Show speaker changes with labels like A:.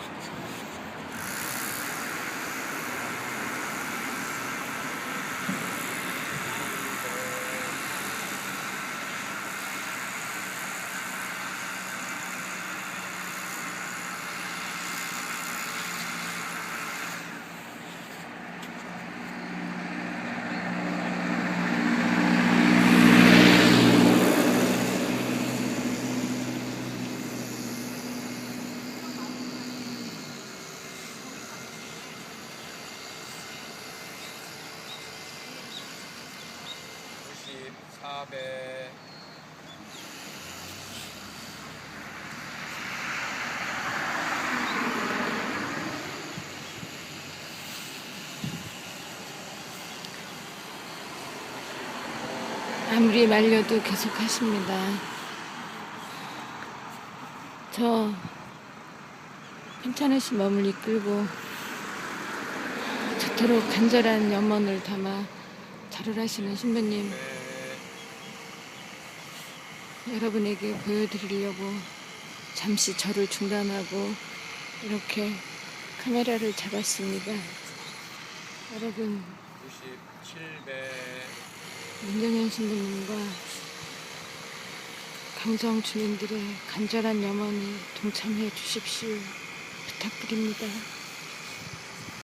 A: そうですね。 4배
B: 아무리 말려도 계속 하십니다. 저 괜찮으신 마음을 이끌고 저토록 간절한 염원을 담아 절을 하시는 신부님 여러분에게 보여드리려고 잠시 절을 중단하고 이렇게 카메라를 잡았습니다. 여러분
A: 97배
B: 민정현 신부님과 강정 주민들의 간절한 염원에 동참해 주십시오. 부탁드립니다.